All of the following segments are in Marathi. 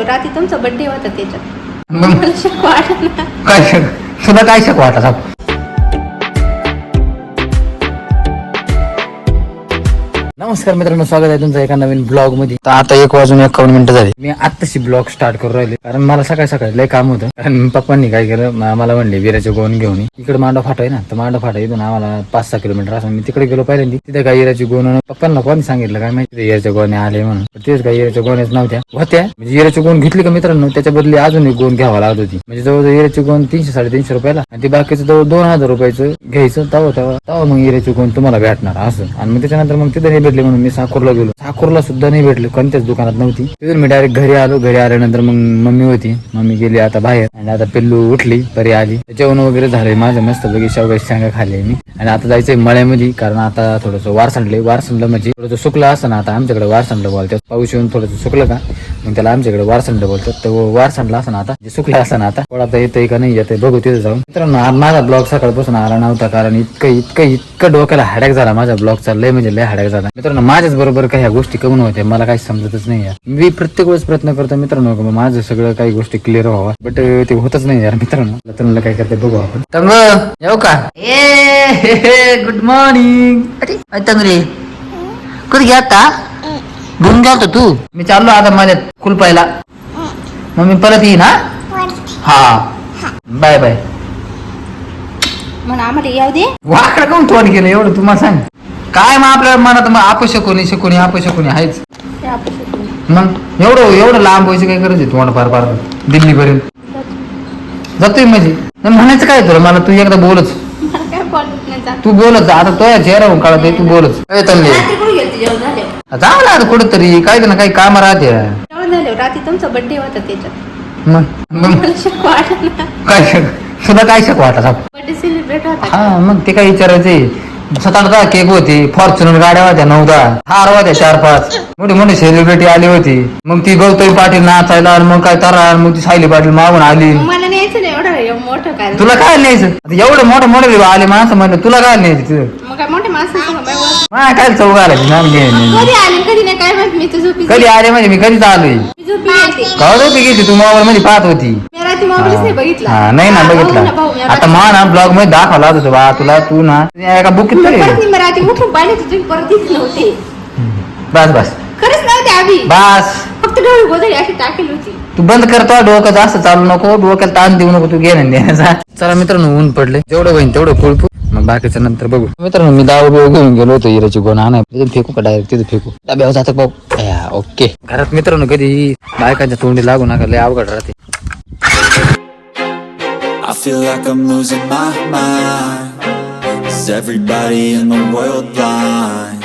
झाले रात्री तुमचा बर्थडे होता त्याच्यात. मग मला शक वाटलं ना काय शक? तुला काय शक वाटत नमस्कार मित्रांनो स्वागत आहे तुमचं एका नवीन ब्लॉगमध्ये. तर आता एक वाजून एकावन्न मिनिटं झाली. मी आत्ताशी ब्लॉग स्टार्ट करू राहिले कारण मला सकाळी सकाळी लय काम होतं. कारण पप्पांनी काय केलं मला म्हणले विराचे गोवन घेऊन ये. इकडे मांडा फाटा आहे ना तर मांडा फाटा इथून आम्हाला पाच सहा किलोमीटर असं. मी तिकडे गेलो पहिल्यांदा. तिथे काय इराची गोवन पप्पांना कोणी सांगितलं काय माहिती? इराच्या गोवणे आले म्हणून. पण तेच काय इराच्या गोवण्याच नव्हत्या. होत्या. म्हणजे इराची गोवन घेतली का मित्रांनो? त्याच्या बदली अजून एक गोवन घ्यावा लागत होती. म्हणजे जवळजवळ इराची गोवन तीनशे साडेतीनशे रुपयाला. आणि ते बाकीचं जवळ दोन हजार रुपयाचं घ्यायचं. तेव्हा तेव्हा तेव्हा मग इराची गोवन तुम्हाला भेटणार असं. आणि मग त्याच्यानंतर मग तिथे नाही भेटले म्हणून मी साकूरला गेलो. साकूरला सुद्धा नाही भेटले कोणत्याच दुकानात नव्हती. तिथून मी डायरेक्ट घरी आलो. घरी आल्यानंतर मग मम्मी होती. मम्मी गेली आता बाहेर. आणि आता पिल्लू उठली परी आली. जेवण वगैरे झालंय माझं. मस्त बघी शेवगाची शेंगा खाल्ली मी. आणि आता जायचंय मळ्यामध्ये कारण आता थोडस वार सांडले वार सांडलं म्हणजे थोडस सुकलं असतं ना आता आमच्याकडे वार सांडलं बोलतात. पाऊस येऊन थोडस सुकलं का? मग त्याला आमच्याकडे वार सांडलं बोलतात. तर वार असं ना आता? जे सुकलं असं ना आता? थोडा येतंय का नाही येतंय बघू तिथे जाऊन. मित्रांनो माझा ब्लॉग सकाळपासून आला नव्हता कारण इतकं इतकं इतकं डोक्याला हॅडॅक झाला माझा ब्लॉग चाललंय म्हणजे लय हॅडॅक झाला. मित्रांनो माझ्याच बरोबर काही ह्या गोष्टी कमी होत्या मला काही समजतच नाही यार. मी प्रत्येक वेळेस प्रयत्न करतो मित्रांनो का माझं सगळं काही गोष्टी क्लिअर व्हावा. बट ते होतच नाही यार मित्रांनो. तर काय करते बघू आपण. तंग येऊ का? ए गुड मॉर्निंग अरे. तंगरे. कुठे घ्या आता घेऊन गेलतो तू? मी चाललो आता माझ्या कुलपायला मग मी परत येईन हा? हा. बाय बाय म्हणून आम्हाला येऊ दे. वाकडं काऊन तोंड केलं? एवढं तुम्हाला सांग. काय मग आपल्या मनात मग अपशकुनी शकुनी अपशकुनी आहेच. मग एवढं एवढं लांब व्हायचं काय करायचं तोंड पार पार दिल्लीपर्यंत. जातोय म्हणजे. नाही म्हणायचं काय तुला? मला तू एकदा बोलच. तू बोलच. आता तो चेहरा काढत आहे तू बोलच. काय चालले रात्री कुठे आता कुठंतरी. काही ना काही काम राहते. रात्री तुमचा बर्थडे होता त्याच्यात मग मग मला शक वाटलं ना काय? शक तुला काय शक वाटत? बर्थडे सेलिब्रेट होता. हा मग ते काय विचारायचे सात आठ दहा केक होते फॉर्च्युनर गाड्या होत्या नऊ दहा. हार होत्या चार पाच. मोठी मोठी सेलिब्रिटी आली होती. मग ती गौतमी पाटील नाचायला आणि मग काय तरा मग ती सायली पाटील मागून आली. मग मला न्यायचं नाही एवढं एवढं मोठं काय तुला काय न्यायचं? आता एवढं मोठं मोठं आले माणसं म्हणलं तुला काय न्यायचं तिथं मग काय मोठे माणसं काय चौक ना मी कधी आले कधी नाही काय माहीत मी तर झोपी कधी आले म्हणजे मी कधीच आलोय. मी झोपी गेलते कळत होती गेली तू? मोबाईल मध्ये पाहत होती. मी नाही बघितला. हा नाही ना बघितला. आता मा ना ब्लॉगमध्ये दाखवला होता बा तुला तू ना एका बुकीत मग तरी परत मी रात्री उठून पाहिले तर तुम्ही परत दिसत नव्हते. बस बस. खरंच नव्हते आम्ही. बस. फक्त डोळे अशी टाकेल होती. तू बंद करतो डोकं जास्त चालू नको डोक्याला ताण देऊ नको तू घेणं देण्याचा चला मित्रांनो ऊन पडले. जेवढं होईन तेवढं कुळपू मग बाकीचं नंतर बघू. मित्रांनो मी दावा बिव घेऊन गेलो होतो हिराची गोण आणाय तिथे फेकू का डायरेक्ट तिथे फेकू. डब्यावर जातं या, ओके. घरात मित्रांनो कधी बायकांच्या तोंडी लागू नका लय अवघड राहते. I feel like I'm losing my mind. Is everybody in the world blind?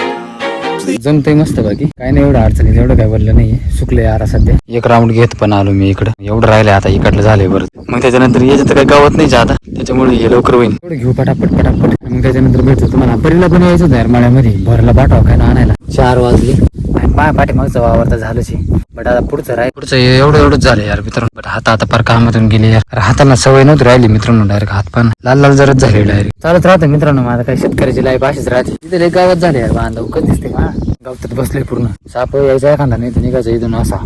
जमतंय मस्त बाकी. काय नाही एवढं अडचणीत एवढं काय बोललं नाही सुकले यारा सध्या. एक राऊंड घेत पण आलो मी इकडं. एवढं राहिलंय आता इकडलं झालंय बरं. मग त्याच्यानंतर याच्यात काही गावात नाही जाता. त्याच्यामुळे हे लवकर होईल एवढं घेऊ पटापट पटापट. मग त्याच्यानंतर भेटतो तुम्हाला. परीला पण यायचं यार मळ्यामध्ये. भरला पाठवा काय ना आणायला. चार वाजले. माझ्या पाठीमागचं वावर तर झालंच आहे. बट आता पुढचं राहील पुढचं हे एवढं एवढंच झालं यार मित्रांनो. बट हात आता फार कामातून गेले यार. हाताला सवय नव्हती राहिली मित्रांनो डायरेक्ट हात पण. लाल लाल जरच झाले डायरेक्ट चालत राहतं मित्रांनो माझा काही शेतकऱ्याची लाईफ अशीच राहते. तिथे गावात झाले यार बांधव. कधी दिसते का गावतात बसले पूर्ण. साप यायचा एखादा नाही तर निघायचा इथून असा.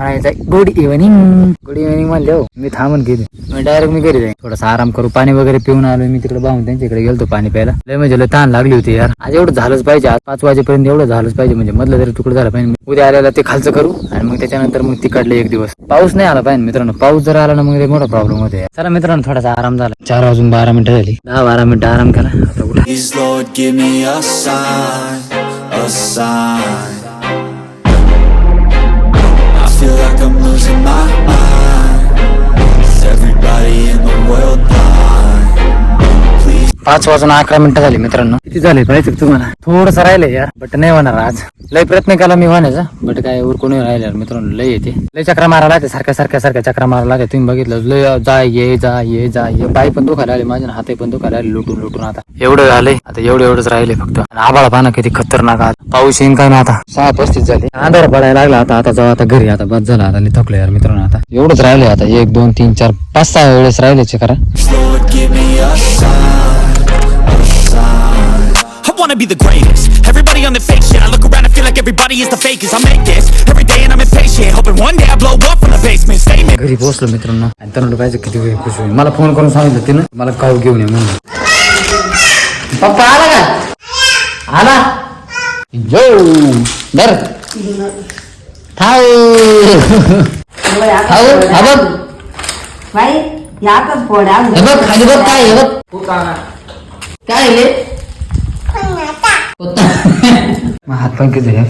म्हणायचा गुड इव्हनिंग गुड इव्हनिंग म्हणले हो. मी थांबून गेले. मी डायरेक्ट मी घरी जाईन. थोडासा आराम करू पाणी वगैरे पिऊन आलो. मी तिकडे बाहून त्यांच्याकडे गेलो पाणी प्यायला. लय म्हणजे लय ताण लागली होती यार. आज एवढं झालंच पाहिजे. आज पाच वाजेपर्यंत एवढं झालंच पाहिजे. म्हणजे मधलं जरी तुकडं झालं पाहिजे उद्या आल्याला ते खालचं करू. आणि मग त्याच्यानंतर मग तिकडले एक दिवस. पाऊस नाही आला पाहिजे मित्रांनो. पाऊस जर आला ना मग मोठा प्रॉब्लेम होते चला मित्रांनो थोडासा आराम झाला. चार वाजून बारा मिनिटं झाली. दहा बारा मिनिटं आराम केला आता उठा. in my mind. Is everybody in the world पाच वाजून अकरा मिनिटं झाली मित्रांनो. किती झाले पाहिजे तुम्हाला? थोडस राहिलंय यार बट नाही होणार आज. लय प्रयत्न केला मी होण्याचा बट काय उरकून राहिले यार मित्रांनो लय येते. लय चक्रा मारायला लागते सारख्या सारख्या सारख्या चक्रा मारायला लागते. तुम्ही बघितलं लय जा ये जा ये जा ये. पाय पण दुखायला आले माझ्या हात पण दुखायला आले लुटून लुटून आता. एवढं झालंय आता एवढं एवढंच राहिले फक्त. आबाळा पाना किती खतरनाक आज. पाऊस येईन काय ना आता. सहा पस्तीस झाले. आधार पडायला लागला आता आता जाऊ आता घरी आता बस झाला आता थकलो यार मित्रांनो आता. एवढंच राहिले आता एक दोन तीन चार पाच सहा वेळेस राहिले चक्रा. wanna be the greatest Everybody on the fake shit I look around and feel like everybody is the fakest I make this every day and I'm impatient Hoping One day I blow up from the basement. Statement. घरी पोहोचलो मित्रांनो आणि तरुण पाहिजे किती वेळ खुश होईल मला फोन करून सांगितलं तिनं मला काऊ घेऊन ये म्हणून पप्पा आला का आला यो दर थाऊ थाऊ हा बघ बाई यातच पोड्या हे बघ खाली बघ काय आहे बघ काय आहे रे? मग हात पण किती आहे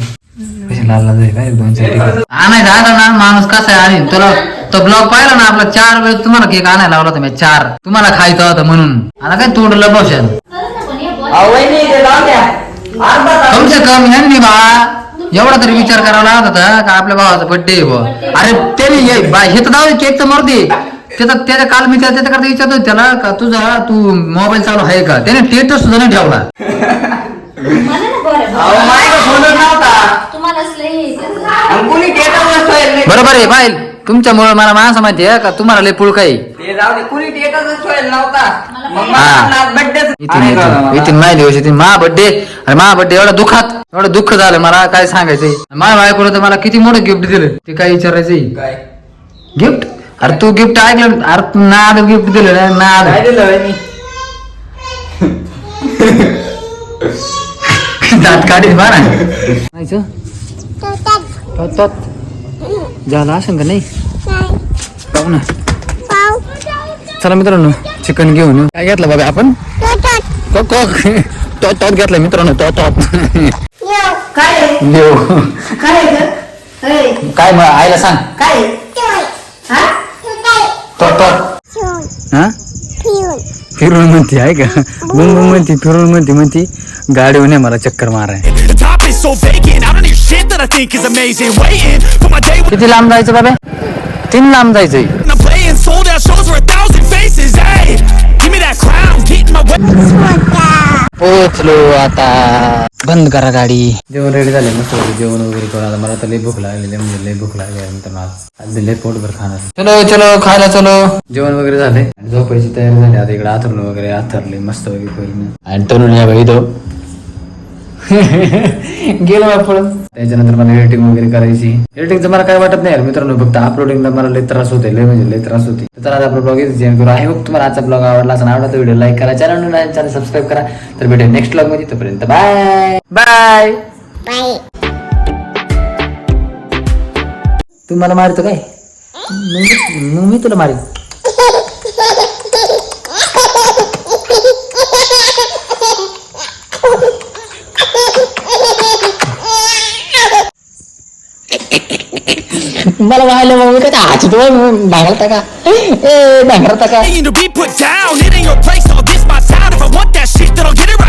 कशी लाल लाल झाली काय दोन चार आणायचं आला ना माणूस कसा आहे? आणि तुला तो ब्लॉग पाहिला ना आपला चार वेळेस तुम्हाला केक आणायला लावला होता मी चार. तुम्हाला खायचा होता म्हणून. आता काय तोंड लपवशाल तुमच्या कमी आहे ना बा. एवढा तरी विचार करावा लागत होता का आपल्या भावाचा बर्थडे आहे अरे त्याने ये बा हे तर जाऊ केक तर मरते. त्याचा त्याच्या काल मी त्या- त्याच्याकरता विचारतो त्याला का तुझा तू मोबाईल चालू आहे का? त्याने स्टेटस सुद्धा नाही ठेवला. बरोबर आहे पाहिल तुमच्यामुळे मला माणसं माहिती आहे का? तुम्हाला लय पुळका आहे. इथे इथे नाही दिवस इथे मा बड्डे अरे मा बड्डे एवढा दुखात एवढं दुःख झालं मला काय सांगायचंय? माझ्या बायकोला तर मला किती मोठं गिफ्ट दिलं. ते काय विचारायचंय? गिफ्ट अरे तू गिफ्ट ऐकलं अरे नाद गिफ्ट दिलं ना नाद. दात काढीत बारा झालं असं का नाही? पाहू ना. चला मित्रांनो चिकन घेऊन काय घेतलं बाबा आपण? तो तो तो तोत घेतला मित्रांनो तो तोत काय देऊ काय मग आईला सांग. काय हा? तो तो हा? फिरून म्हणते आहे का बुम बुम म्हणते फिरून म्हणते म्हणते गाडीवर नाही मला चक्कर माराय किती लांब जायचं बाबा तीन लांब जायचंय sold out shows for a thousand faces. Hey, give me that crown, get in my way. पोचलो आता. बंद करा गाडी. जेवण रेडी झाले मस्त जेवण वगैरे करून आता मला तर लई भूक लागलेली म्हणजे लई भूक लागली मित्रांनो आज लई पोटभर खाणार. चलो चलो खायला चलो. जेवण वगैरे झाले. झोपायची तयारी झाली. आता इकडे आथरून वगैरे आथरले मस्त वगैरे करून आणि तरुण या बाई तो गेलो आपण. त्याच्यानंतर मला एडिटिंग वगैरे करायची. एडिटिंगचं मला काय वाटत नाही मित्रांनो फक्त अपलोडिंगला मला लई त्रास होते लय म्हणजे लई त्रास होते तर चला आपला ब्लॉग जेवण करू. आहे होप तुम्हाला आजचा ब्लॉग आवडला असं आवडला तर व्हिडिओ लाईक करा चॅनल चॅनल सबस्क्राईब करा. तर भेटेल नेक्स्ट ब्लॉगमध्ये तोपर्यंत बाय बाय तू मला मारतो काय? मग मी- मग मी तुला मारेन मला व्हायला gonna be put down. It ain't your place, my. If I want that shit, then I'll get it